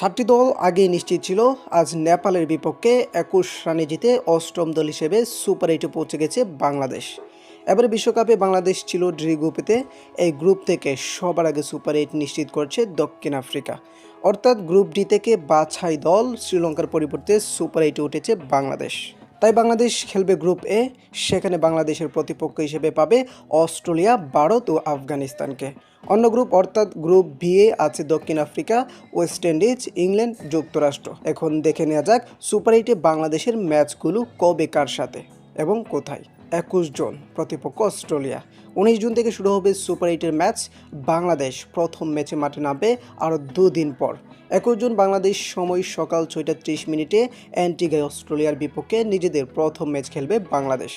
সাতটি দল আগেই নিশ্চিত ছিল, আজ নেপালের বিপক্ষে একুশ রানে জিতে অষ্টম দল হিসেবে সুপার এইটে পৌঁছে গেছে বাংলাদেশ। এবারে বিশ্বকাপে বাংলাদেশ ছিল ড্রি গ্রুপেতে এই গ্রুপ থেকে সবার আগে সুপার এইট নিশ্চিত করছে দক্ষিণ আফ্রিকা। অর্থাৎ গ্রুপ ডি থেকে বাছাই দল শ্রীলঙ্কার পরিবর্তে সুপার এইটে উঠেছে বাংলাদেশ। তাই বাংলাদেশ খেলবে গ্রুপ এ, সেখানে বাংলাদেশের প্রতিপক্ষ হিসেবে পাবে অস্ট্রেলিয়া, ভারত ও আফগানিস্তানকে। অন্য গ্রুপ অর্থাৎ গ্রুপ বি এ আছে দক্ষিণ আফ্রিকা, ওয়েস্ট ইন্ডিজ, ইংল্যান্ড, যুক্তরাষ্ট্র। এখন দেখে নেওয়া যাক সুপার এইটে বাংলাদেশের ম্যাচগুলো কবে কার সাথে এবং কোথায়। একুশ জন প্রতিপক্ষ অস্ট্রেলিয়া। উনিশ জুন থেকে শুরু হবে সুপার এইটের ম্যাচ। বাংলাদেশ প্রথম ম্যাচে মাঠে নামবে আরও দুদিন পর। একুশ জুন বাংলাদেশ সময় সকাল ছয়টা ত্রিশ মিনিটে অ্যান্টিগায় অস্ট্রেলিয়ার বিপক্ষে নিজেদের প্রথম ম্যাচ খেলবে বাংলাদেশ।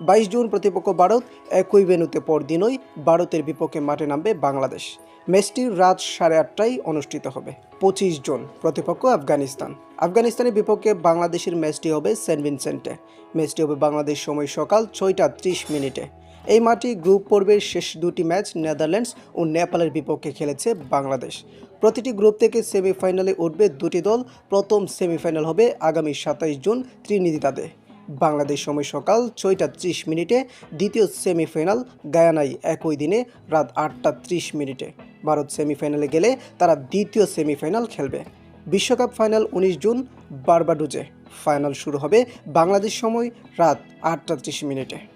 বাইশ জুন প্রতিপক্ষ ভারত একই ভেন্যুতে পরদিনই ভারতের বিপক্ষে মাঠে নামবে বাংলাদেশ। ম্যাচটি রাত সাড়ে আটটায় অনুষ্ঠিত হবে। পঁচিশ জুন প্রতিপক্ষ আফগানিস্তান। আফগানিস্তানের বিপক্ষে বাংলাদেশের ম্যাচটি হবে সেন্ট ভিনসেন্টে। ম্যাচটি হবে বাংলাদেশ সময় সকাল ছয়টা ত্রিশ মিনিটে। এই মাঠে গ্রুপ পর্বের শেষ দুটি ম্যাচ নেদারল্যান্ডস ও নেপালের বিপক্ষে খেলেছে বাংলাদেশ। প্রতিটি গ্রুপ থেকে সেমিফাইনালে উঠবে দুটি দল। প্রথম সেমিফাইনাল হবে আগামী সাতাইশ জুন ত্রিনিদাদে। বাংলাদেশ সময় সকাল ছয়টা ত্রিশ মিনিটে দ্বিতীয় সেমিফাইনাল গায়ানায় একই দিনে রাত আটটা ত্রিশ মিনিটে। ভারত সেমিফাইনালে গেলে তারা দ্বিতীয় সেমিফাইনাল খেলবে। বিশ্বকাপ ফাইনাল উনিশ জুন বারবাডুজে। ফাইনাল শুরু হবে বাংলাদেশ সময় রাত আটটা ত্রিশ মিনিটে।